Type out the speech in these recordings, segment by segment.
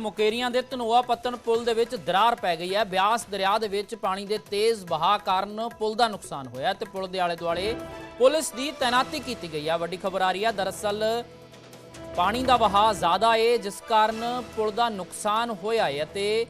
ਮੁਕੇਰੀਆਂ ਦੇ ਧਨੋਆ ਪੱਤਨ ਪੁਲ ਦੇ ਵਿੱਚ ਦਰਾਰ ਪੈ ਗਈ ਹੈ। ਬਿਆਸ ਦਰਿਆ ਦੇ ਵਿੱਚ ਪਾਣੀ ਦੇ ਤੇਜ਼ ਵਹਾਅ ਕਾਰਨ ਪੁਲ ਦਾ ਨੁਕਸਾਨ ਹੋਇਆ ਤੇ ਪੁਲ ਦੇ ਆਲੇ ਦੁਆਲੇ ਪੁਲਿਸ ਦੀ ਤੈਨਾਤੀ ਕੀਤੀ ਗਈ ਹੈ। ਵੱਡੀ ਖਬਰ ਆ ਰਹੀ ਹੈ, ਦਰਅਸਲ ਪਾਣੀ ਦਾ ਵਹਾਅ ਜ਼ਿਆਦਾ ਹੈ ਜਿਸ ਕਾਰਨ ਪੁਲ ਦਾ ਨੁਕਸਾਨ ਹੋਇਆ ਹੈ ਤੇ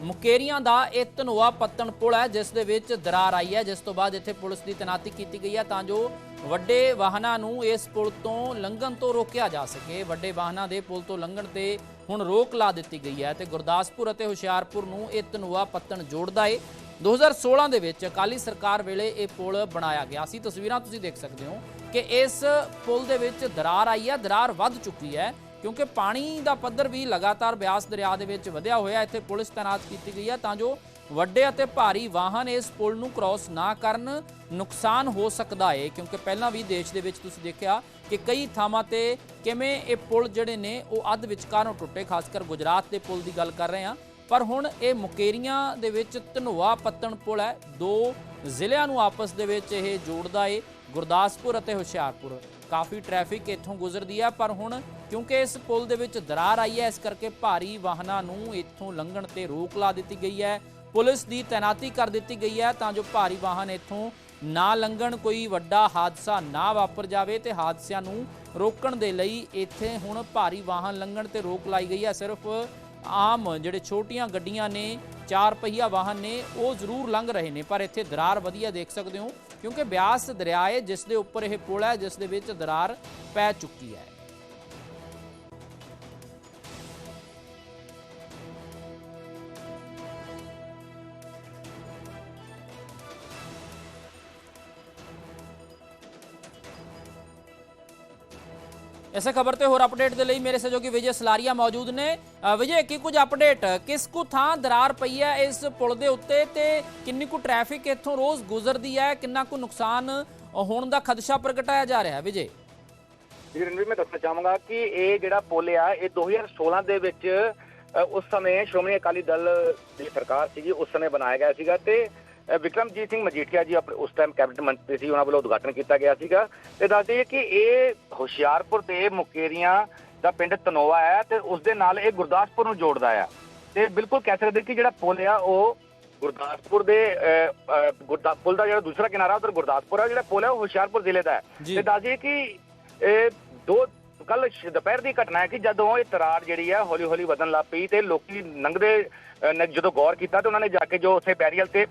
ਮੁਕੇਰੀਆਂ ਦਾ ਇਹ ਧਨੋਆ ਪੱਤਣ ਪੁਲ ਹੈ, ਜਿਸ ਦੇ ਵਿੱਚ ਦਰਾਰ ਆਈ ਹੈ, ਜਿਸ ਤੋਂ ਬਾਅਦ ਇੱਥੇ ਪੁਲਿਸ ਦੀ ਤੈਨਾਤੀ ਕੀਤੀ ਗਈ ਹੈ ਤਾਂ ਜੋ ਵੱਡੇ ਵਾਹਨਾਂ ਨੂੰ ਇਸ ਪੁਲ ਤੋਂ ਲੰਘਣ ਤੋਂ ਰੋਕਿਆ ਜਾ ਸਕੇ। ਵੱਡੇ ਵਾਹਨਾਂ ਦੇ ਪੁਲ ਤੋਂ ਲੰਘਣ ਤੇ ਹੁਣ ਰੋਕ ਲਾ ਦਿੱਤੀ ਗਈ ਹੈ ਤੇ ਗੁਰਦਾਸਪੁਰ ਅਤੇ ਹੁਸ਼ਿਆਰਪੁਰ ਨੂੰ ਇਹ ਧਨੋਆ ਪੱਤਣ ਜੋੜਦਾ ਹੈ 2016 ਦੇ ਵਿੱਚ ਅਕਾਲੀ ਸਰਕਾਰ ਵੇਲੇ ਇਹ ਪੁਲ ਬਣਾਇਆ ਗਿਆ ਸੀ। ਤਸਵੀਰਾਂ ਤੁਸੀਂ ਦੇਖ ਸਕਦੇ ਹੋ ਕਿ ਇਸ ਪੁਲ ਦੇ ਵਿੱਚ ਦਰਾਰ ਆਈ ਹੈ, ਦਰਾਰ ਵੱਧ ਚੁੱਕੀ ਹੈ। ਕਿਉਂਕਿ ਪਾਣੀ ਦਾ ਪੱਧਰ ਵੀ ਲਗਾਤਾਰ ਬਿਆਸ ਦਰਿਆ ਦੇ ਵਿੱਚ ਵਧਿਆ ਹੋਇਆ, ਇੱਥੇ ਪੁਲਿਸ ਤਾਇਨਾਤ ਕੀਤੀ ਗਈ ਹੈ ਤਾਂ ਜੋ ਵੱਡੇ ਅਤੇ ਭਾਰੀ ਵਾਹਨ ਇਸ ਪੁਲ ਨੂੰ ਕ੍ਰਾਸ ਨਾ ਕਰਨ ਨੁਕਸਾਨ ਹੋ ਸਕਦਾ ਹੈ ਕਿਉਂਕਿ ਪਹਿਲਾਂ ਵੀ ਦੇਸ਼ ਦੇ ਵਿੱਚ ਤੁਸੀਂ ਦੇਖਿਆ ਕਿ ਕਈ ਥਾਵਾਂ ਤੇ ਕਿਵੇਂ ਇਹ ਪੁਲ ਜਿਹੜੇ ਨੇ, ਉਹ ਅੱਧ ਵਿਚਕਾਰੋਂ ਟੁੱਟੇ ਖਾਸ ਕਰ ਗੁਜਰਾਤ ਦੇ ਪੁਲ ਦੀ ਗੱਲ ਕਰ ਰਹੇ ਹਾਂ। ਪਰ ਹੁਣ ਇਹ ਮੁਕੇਰੀਆਂ ਦੇ ਵਿੱਚ ਧਨੋਆ ਪੱਤਣ ਪੁਲ ਹੈ। ਦੋ ਜ਼ਿਲ੍ਹਿਆਂ ਨੂੰ ਆਪਸ ਦੇ ਵਿੱਚ ਇਹ ਜੋੜਦਾ ਏ। ਗੁਰਦਾਸਪੁਰ ਅਤੇ ਹੁਸ਼ਿਆਰਪੁਰ। ਕਾਫੀ ਟ੍ਰੈਫਿਕ ਇੱਥੋਂ ਗੁਜ਼ਰਦੀ ਹੈ ਪਰ ਹੁਣ ਕਿਉਂਕਿ ਇਸ ਪੁਲ ਦੇ ਵਿੱਚ ਦਰਾਰ ਆਈ ਹੈ, ਇਸ ਕਰਕੇ ਭਾਰੀ ਵਾਹਨਾਂ ਨੂੰ ਇੱਥੋਂ ਲੰਘਣ ਤੇ ਰੋਕ ਲਾ ਦਿੱਤੀ ਗਈ ਹੈ। ਪੁਲਿਸ ਦੀ ਤੈਨਾਤੀ ਕਰ ਦਿੱਤੀ ਗਈ ਹੈ ਤਾਂ ਜੋ ਭਾਰੀ ਵਾਹਨ ਇੱਥੋਂ ਨਾ ਲੰਘਣ, ਕੋਈ ਵੱਡਾ ਹਾਦਸਾ ਨਾ ਵਾਪਰ ਜਾਵੇ ਤੇ ਹਾਦਸਿਆਂ ਨੂੰ ਰੋਕਣ ਦੇ ਲਈ ਇੱਥੇ ਹੁਣ ਭਾਰੀ ਵਾਹਨ ਲੰਘਣ ਤੇ ਰੋਕ ਲਾਈ ਗਈ ਹੈ। ਸਿਰਫ ਆਮ ਜਿਹੜੇ ਛੋਟੀਆਂ ਗੱਡੀਆਂ ਨੇ, ਚਾਰ ਪਹੀਆ ਵਾਹਨ ਨੇ, ਉਹ ਜ਼ਰੂਰ ਲੰਘ ਰਹੇ ਨੇ, ਪਰ ਇੱਥੇ ਦਰਾਰ ਵਧੀਆ ਦੇਖ ਸਕਦੇ ਹੋ, ਕਿਉਂਕਿ ਬਿਆਸ ਦਰਿਆ ਹੈ, ਜਿਸ ਦੇ ਉੱਪਰ ਇਹ ਪੁਲ ਹੈ, ਜਿਸ ਦੇ ਵਿੱਚ ਦਰਾਰ ਪੈ ਚੁੱਕੀ ਹੈ। ਇਸੇ ਖਬਰ ਤੇ ਹੋਰ ਅਪਡੇਟ ਦੇ ਲਈ ਮੇਰੇ ਸਹਿਯੋਗੀ ਵਿਜੇ ਸਲਾਰੀਆ ਮੌਜੂਦ ਨੇ। ਵਿਜੇ, ਕੀ ਕੁਝ ਅਪਡੇਟ ਕਿਸ ਕੁ ਥਾਂ ਦਰਾਰ ਪਈ ਹੈ ਇਸ ਪੁਲ ਦੇ ਉੱਤੇ ਤੇ ਕਿੰਨੀ ਕੁ ਟ੍ਰੈਫਿਕ ਇੱਥੋਂ ਰੋਜ਼ ਗੁਜ਼ਰਦੀ ਹੈ? ਕਿੰਨਾ ਕੁ ਨੁਕਸਾਨ ਹੋਣ ਦਾ ਖਦਸ਼ਾ ਪ੍ਰਗਟਾਇਆ ਜਾ ਰਿਹਾ ਹੈ, ਵਿਜੇ? ਜੀ, ਰਣਵੀਰ, ਮੈਂ ਦੱਸਣਾ ਚਾਹਾਂਗਾ ਕਿ ਇਹ ਜਿਹੜਾ ਪੁਲ ਆ, ਇਹ 2016 ਦੇ ਵਿੱਚ ਉਸ ਸਮੇਂ ਸ਼੍ਰੋਮਣੀ ਅਕਾਲੀ ਦਲ ਦੀ ਸਰਕਾਰ ਸੀਗੀ, ਉਸ ਸਮੇਂ ਬਣਾਇਆ ਗਿਆ ਸੀਗਾ ਤੇ ਵਿਕਰਮਜੀਤ ਸਿੰਘ ਮਜੀਠੀਆ ਜੀ ਉਸ ਟਾਈਮ ਕੈਬਨਿਟ ਮੰਤਰੀ ਸੀ ਉਹਨਾਂ ਵੱਲੋਂ ਉਦਘਾਟਨ ਕੀਤਾ ਗਿਆ ਸੀਗਾ ਤੇ ਦੱਸ ਦਈਏ ਕਿ ਇਹ ਹੁਸ਼ਿਆਰਪੁਰ ਤੇ ਮੁਕੇਰੀਆਂ ਦਾ ਪਿੰਡ ਤਨੋਆ ਹੈ ਤੇ ਉਸ ਦੇ ਨਾਲ ਇਹ ਗੁਰਦਾਸਪੁਰ ਨੂੰ ਜੋੜਦਾ ਆ ਤੇ ਬਿਲਕੁਲ ਕਹਿ ਸਕਦੇ ਕਿ ਜਿਹੜਾ ਪੁਲ ਆ ਉਹ ਗੁਰਦਾਸਪੁਰ ਦੇ ਪੁਲ ਦਾ ਜਿਹੜਾ ਦੂਸਰਾ ਕਿਨਾਰਾ ਉਧਰ ਗੁਰਦਾਸਪੁਰ ਆ ਜਿਹੜਾ ਪੁਲ ਹੈ ਉਹ ਹੁਸ਼ਿਆਰਪੁਰ ਜ਼ਿਲ੍ਹੇ ਦਾ ਹੈ। ਤੇ ਦੱਸ ਦਈਏ ਕਿ ਇਹ ਦੋ ਕੱਲ ਦੁਪਹਿਰ ਦੀ ਘਟਨਾ ਹੈ ਕਿ ਜਦੋਂ ਇਹ ਤਰਾਰ ਜਿਹੜੀ ਹੈ ਹੌਲੀ ਹੌਲੀ ਵਧਣ ਲੱਗ ਪਈ ਤੇ ਲੋਕੀ ਲੰਘਦੇ ਅਹ, ਨੇ ਜਦੋਂ ਗੌਰ ਕੀਤਾ ਤੇ ਉਹਨਾਂ ਨੇ ਜਾ ਕੇ ਜੋ ਉੱਥੇ ਬੈਰੀਅਲ ਤੇ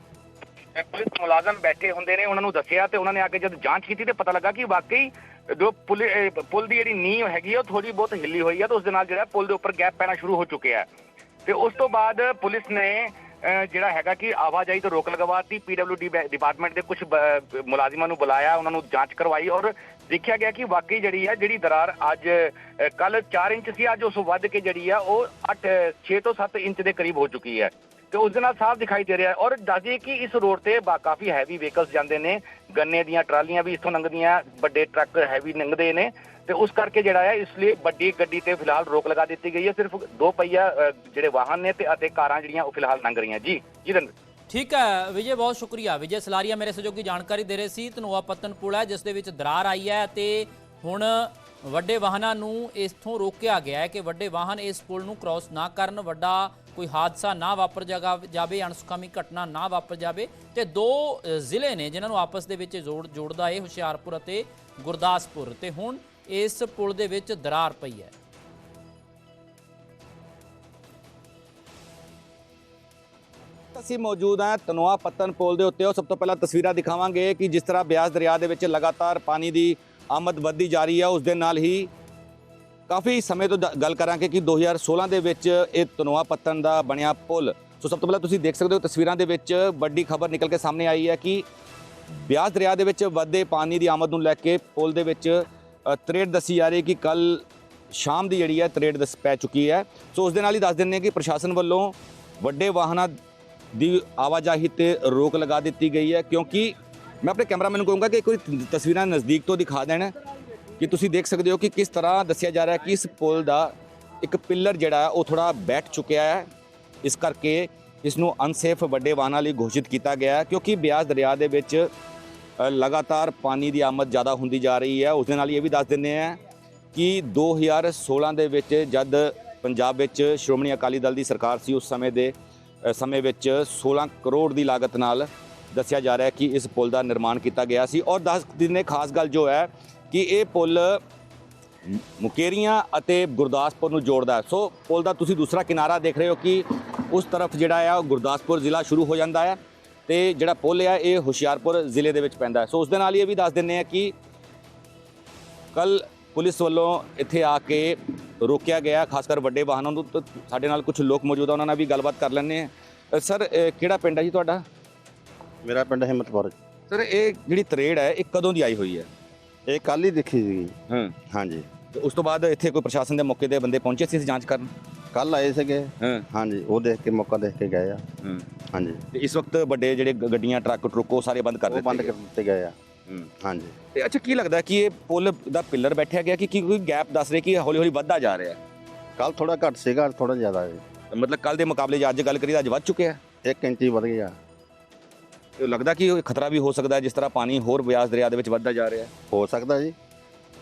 ਪੁਲਿਸ ਮੁਲਾਜ਼ਮ ਬੈਠੇ ਹੁੰਦੇ ਨੇ, ਉਹਨਾਂ ਨੂੰ ਦੱਸਿਆ ਤੇ ਉਹਨਾਂ ਨੇ ਆ ਕੇ ਜਦ ਜਾਂਚ ਕੀਤੀ ਤੇ ਪਤਾ ਲੱਗਾ ਕਿ ਵਾਕਈ ਜੋ ਪੁਲ ਪੁਲ ਦੀ ਜਿਹੜੀ ਨੀਂਹ ਹੈਗੀ ਆ, ਉਹ ਥੋੜੀ ਬਹੁਤ ਹਿੱਲੀ ਹੋਈ ਹੈ ਤੇ ਉਸ ਦੇ ਨਾਲ ਜਿਹੜਾ ਪੁਲ ਦੇ ਉੱਪਰ ਗੈਪ ਪੈਣਾ ਸ਼ੁਰੂ ਹੋ ਚੁੱਕਿਆ ਹੈ। ਤੇ ਉਸ ਤੋਂ ਬਾਅਦ ਪੁਲਿਸ ਨੇ ਜਿਹੜਾ ਹੈਗਾ ਕਿ ਆਵਾਜਾਈ ਤੇ ਰੋਕ ਲਗਵਾਤੀ ਪੀਡਬਲਯੂਡੀ ਡਿਪਾਰਟਮੈਂਟ ਦੇ ਕੁਝ ਮੁਲਾਜ਼ਮਾਂ ਨੂੰ ਬੁਲਾਇਆ, ਉਹਨਾਂ ਨੂੰ ਜਾਂਚ ਕਰਵਾਈ ਔਰ ਦੇਖਿਆ ਗਿਆ ਕਿ ਵਾਕਈ ਜਿਹੜੀ ਹੈ, ਜਿਹੜੀ ਦਰਾਰ ਅੱਜ ਕੱਲ 4 ਇੰਚ ਸੀ, ਅੱਜ ਉਸ ਤੋਂ ਵੱਧ ਕੇ ਜਿਹੜੀ ਆ, ਉਹ 8 6 ਤੋਂ 7 ਇੰਚ ਦੇ ਕਰੀਬ ਹੋ ਚੁੱਕੀ ਹੈ। ਤੇ ਉਸ ਦੇ ਨਾਲ ਸਾਫ਼ ਦਿਖਾਈ ਦੇ ਰਿਹਾ ਹੈ ਔਰ ਦੱਸਦੇ ਕਿ ਇਸ ਰੋਡ ਤੇ ਕਾਫੀ ਹੈਵੀ ਵਹੀਕਲਸ ਜਾਂਦੇ ਨੇ, ਗੰਨੇ ਦੀਆਂ ਟਰਾਲੀਆਂ ਵੀ ਇੱਥੋਂ ਲੰਘਦੀਆਂ, ਵੱਡੇ ਟਰੱਕ ਹੈਵੀ ਲੰਘਦੇ ਨੇ ਤੇ ਉਸ ਕਰਕੇ ਜਿਹੜਾ ਹੈ ਇਸ ਲਈ ਵੱਡੀ ਗੱਡੀ ਤੇ ਫਿਲਹਾਲ ਰੋਕ ਲਗਾ ਦਿੱਤੀ ਗਈ ਹੈ, ਸਿਰਫ ਦੋ ਪਹੀਆ ਜਿਹੜੇ ਵਾਹਨ ਨੇ ਤੇ ਅਤੇ ਕਾਰਾਂ ਜਿਹੜੀਆਂ ਉਹ ਫਿਲਹਾਲ ਲੰਘ ਰਹੀਆਂ। ਜੀ ਜੀ ਰਣਵੀਰ ਠੀਕ ਹੈ, ਵਿਜੇ ਬਹੁਤ ਸ਼ੁਕਰੀਆ। ਵਿਜੇ ਸਲਾਰੀਆ ਮੇਰੇ ਸਹਿਯੋਗੀ ਜਾਣਕਾਰੀ ਦੇ ਰਹੇ ਸੀ, ਧਨੋਆ ਪਤਨ ਪੁਲ ਹੈ, ਜਿਸ ਦੇ ਵਿੱਚ ਦਰਾਰ ਆਈ ਹੈ ਤੇ ਹੁਣ ਵੱਡੇ ਵਾਹਨਾਂ ਨੂੰ ਇਸ ਤੋਂ ਰੋਕਿਆ ਗਿਆ ਹੈ ਕਿ ਵੱਡੇ ਵਾਹਨ ਇਸ ਪੁਲ ਨੂੰ ਕ੍ਰਾਸ ਨਾ ਕਰਨ, ਵੱਡਾ ਕੋਈ ਹਾਦਸਾ ਨਾ ਵਾਪਰ ਜਾਗਾ ਜਾਵੇ, ਅਣਸੁਖਾਵੀ ਘਟਨਾ ਨਾ ਵਾਪਰ ਜਾਵੇ, ਤੇ ਦੋ ਜ਼ਿਲ੍ਹੇ ਨੇ ਜਿਨ੍ਹਾਂ ਨੂੰ ਆਪਸ ਦੇ ਵਿੱਚ ਜੋੜ ਜੋੜਦਾ ਹੈ ਹੁਸ਼ਿਆਰਪੁਰ ਅਤੇ ਗੁਰਦਾਸਪੁਰ। ਤੇ ਹੁਣ ਇਸ ਪੁਲ ਦੇ ਵਿੱਚ ਦਰਾਰ ਪਈ ਹੈ। ਅਸੀਂ ਮੌਜੂਦ ਹਾਂ ਤਨੋਆ ਪੱਤਨ ਪੁਲ ਦੇ ਉੱਤੇ। ਉਹ ਸਭ ਤੋਂ ਪਹਿਲਾਂ ਤਸਵੀਰਾਂ ਦਿਖਾਵਾਂਗੇ ਕਿ ਜਿਸ ਤਰ੍ਹਾਂ ਬਿਆਸ ਦਰਿਆ ਦੇ ਵਿੱਚ ਲਗਾਤਾਰ ਪਾਣੀ ਦੀ ਆਮਦ ਵੱਧਦੀ ਜਾ ਰਹੀ ਹੈ, ਉਸ ਦੇ ਨਾਲ ਹੀ ਕਾਫੀ ਸਮੇਂ ਤੋਂ ਦ- ਗੱਲ ਕਰਾਂਗੇ ਕਿ 2016 ਦੇ ਵਿੱਚ ਇਹ ਤਨੋਆ ਪੱਤਨ ਦਾ ਬਣਿਆ ਪੁਲ। ਸੋ ਸਭ ਤੋਂ ਪਹਿਲਾਂ ਤੁਸੀਂ ਦੇਖ ਸਕਦੇ ਹੋ ਤਸਵੀਰਾਂ ਦੇ ਵਿੱਚ ਵੱਡੀ ਖਬਰ ਨਿਕਲ ਕੇ ਸਾਹਮਣੇ ਆਈ ਹੈ ਕਿ ਬਿਆਸ ਦਰਿਆ ਦੇ ਵਿੱਚ ਵੱਧਦੇ ਪਾਣੀ ਦੀ ਆਮਦ ਨੂੰ ਲੈ ਕੇ ਪੁਲ ਦੇ ਵਿੱਚ ਅ, ਤਰੇੜ ਦੱਸੀ ਜਾ ਰਹੀ ਕਿ ਕੱਲ ਸ਼ਾਮ ਦੀ ਜਿਹੜੀ ਹੈ ਤਰੇੜ ਦੱਸ ਪੈ ਚੁੱਕੀ ਹੈ। ਸੋ ਉਸ ਦੇ ਨਾਲ ਹੀ ਦੱਸ ਦਿੰਦੇ ਹਾਂ ਕਿ ਪ੍ਰਸ਼ਾਸਨ ਵੱਲੋਂ ਵੱਡੇ ਵਾਹਨਾਂ ਦੀ ਆਵਾਜਾਈ ਤੇ ਰੋਕ ਲਗਾ ਦਿੱਤੀ ਗਈ ਹੈ ਕਿਉਂਕਿ ਮੈਂ ਆਪਣੇ ਕੈਮਰਾਮੈਨ ਨੂੰ ਕਹੂੰਗਾ ਕਿ ਕੋਈ ਤਸਵੀਰਾਂ ਨਜ਼ਦੀਕ ਤੋਂ ਦਿਖਾ ਦੇਣ। ਕਿ ਤੁਸੀਂ ਦੇਖ ਸਕਦੇ ਹੋ ਕਿ ਕਿਸ ਤਰ੍ਹਾਂ ਦੱਸਿਆ ਜਾ ਰਿਹਾ ਹੈ ਕਿ ਇਸ ਪੁਲ ਦਾ ਇੱਕ ਪਿੱਲਰ ਜਿਹੜਾ ਉਹ ਥੋੜਾ ਬੈਠ ਚੁੱਕਿਆ ਹੈ। ਇਸ ਕਰਕੇ ਇਸ ਨੂੰ ਅਨਸੇਫ ਵੱਡੇ ਵਾਹਨਾਂ ਲਈ ਘੋਸ਼ਿਤ ਕੀਤਾ ਗਿਆ ਹੈ, ਕਿਉਂਕਿ ਬਿਆਸ ਦਰਿਆ ਦੇ ਵਿੱਚ ਲਗਾਤਾਰ ਪਾਣੀ ਦੀ ਆਮਦ ਜ਼ਿਆਦਾ ਹੁੰਦੀ ਜਾ ਰਹੀ ਹੈ। ਉਸ ਦੇ ਨਾਲ ਇਹ ਵੀ ਦੱਸ ਦਿੰਦੇ ਆ ਕਿ 2016 ਦੇ ਵਿੱਚ ਜਦ ਪੰਜਾਬ ਵਿੱਚ ਸ਼੍ਰੋਮਣੀ ਅਕਾਲੀ ਦਲ ਦੀ ਸਰਕਾਰ ਸੀ, ਉਸ ਸਮੇਂ ਦੇ ਸਮੇਂ ਵਿੱਚ 16 ਕਰੋੜ ਦੀ ਲਾਗਤ ਨਾਲ ਦੱਸਿਆ ਜਾ ਰਿਹਾ ਹੈ ਕਿ ਇਸ ਪੁਲ ਦਾ ਨਿਰਮਾਣ ਕੀਤਾ ਗਿਆ ਸੀ। ਔਰ ਦੱਸ ਦਿਨੇ ਖਾਸ ਗੱਲ ਜੋ ਹੈ ਕਿ ਇਹ ਪੁਲ ਮੁਕੇਰੀਆਂ ਅਤੇ ਗੁਰਦਾਸਪੁਰ ਨੂੰ ਜੋੜਦਾ ਹੈ। ਸੋ ਪੁਲ ਦਾ ਤੁਸੀਂ ਦੂਸਰਾ ਕਿਨਾਰਾ ਦੇਖ ਰਹੇ ਹੋ ਕਿ ਉਸ ਤਰਫ ਜਿਹੜਾ ਹੈ ਉਹ ਗੁਰਦਾਸਪੁਰ ਜ਼ਿਲ੍ਹਾ ਸ਼ੁਰੂ ਹੋ ਜਾਂਦਾ ਹੈ ਤੇ ਜਿਹੜਾ ਪੁਲ ਹੈ ਇਹ ਹੁਸ਼ਿਆਰਪੁਰ ਜ਼ਿਲ੍ਹੇ ਦੇ ਵਿੱਚ ਪੈਂਦਾ ਹੈ। ਸੋ ਉਸ ਦੇ ਨਾਲ ਹੀ ਇਹ ਵੀ ਦੱਸ ਦਿੰਨੇ ਆ ਕਿ ਕੱਲ ਪੁਲਿਸ ਵੱਲੋਂ ਇੱਥੇ ਆ ਕੇ ਰੋਕਿਆ ਗਿਆ ਖਾਸ ਕਰ ਵੱਡੇ ਵਾਹਨਾਂ ਨੂੰ ਸਾਡੇ ਨਾਲ ਕੁਝ ਲੋਕ ਮੌਜੂਦ ਆ ਉਹਨਾਂ ਨਾਲ ਵੀ ਗੱਲਬਾਤ ਕਰ ਲੈਂਦੇ ਆ ਸਰ ਕਿਹੜਾ ਪਿੰਡ ਹੈ ਜੀ ਤੁਹਾਡਾ? ਮੇਰਾ ਪਿੰਡ ਹਿੰਮਤਪੁਰ। ਸਰ ਇਹ ਜਿਹੜੀ ਤਰੇੜ ਹੈ ਇਹ ਕਦੋਂ ਦੀ ਆਈ ਹੋਈ ਹੈ? ਇਹ ਕੱਲ ਹੀ ਦੇਖੀ ਸੀਗੀ। ਹਾਂ। ਹਾਂਜੀ। ਤੇ ਉਸ ਤੋਂ ਬਾਅਦ ਇੱਥੇ ਕੋਈ ਪ੍ਰਸ਼ਾਸਨ ਦੇ ਮੌਕੇ ਤੇ ਬੰਦੇ ਪਹੁੰਚੇ ਸੀ ਇਸ ਜਾਂਚ ਕਰਨ? ਕੱਲ ਆਏ ਸੀਗੇ। ਹਾਂ। ਹਾਂਜੀ ਉਹ ਦੇਖ ਕੇ ਮੌਕਾ ਦੇਖ ਕੇ ਗਏ ਆ। ਹਾਂ। ਹਾਂਜੀ। ਤੇ ਇਸ ਵਕਤ ਵੱਡੇ ਜਿਹੜੇ ਗ- ਗੱਡੀਆਂ ਟਰੱਕ ਟਰੁੱਕ ਉਹ ਸਾਰੇ ਬੰਦ ਕਰ ਉਹ ਦਿੱਤੇ ਬੰਦ। ਕਰ ਦਿੱਤੇ ਗਏ ਆ। ਹੂੰ। ਹਾਂਜੀ। ਤੇ ਅੱਛਾ ਕੀ ਲੱਗਦਾ ਕਿ ਇਹ ਪੁਲ ਦਾ ਪਿੱਲਰ ਬੈਠਿਆ ਗਿਆ ਕਿ ਕੀ ਕੋਈ ਗੈਪ ਦੱਸ ਰਹੇ ਕਿ ਹੌਲੀ ਹੌਲੀ ਵੱਧਦਾ ਜਾ ਰਿਹਾ? ਹੈ ਕੱਲ ਥੋੜਾ ਘੱਟ ਸੀਗਾ ਥੋੜਾ ਜ਼ਿਆਦਾ ਹੈ ਮਤਲਬ ਕੱਲ ਦੇ ਮੁਕਾਬਲੇ ਜੇ ਅੱਜ ਗੱਲ ਕਰੀਏ ਤਾਂ ਅੱਜ ਵੱਧ ਚੁੱਕਿਆ। ਹੈ 1 ਇੰਚੀ ਵੱਧ ਗਿਆ। ਲੱਗਦਾ ਕਿ ਇਹ ਖਤਰਾ ਵੀ ਹੋ ਸਕਦਾ ਹੈ ਜਿਸ ਤਰ੍ਹਾਂ ਪਾਣੀ ਹੋਰ ਬਿਆਸ ਦਰਿਆ ਦੇ ਵਿੱਚ ਵੱਧਦਾ ਜਾ ਰਿਹਾ ਹੈ। ਹੋ ਸਕਦਾ ਜੀ।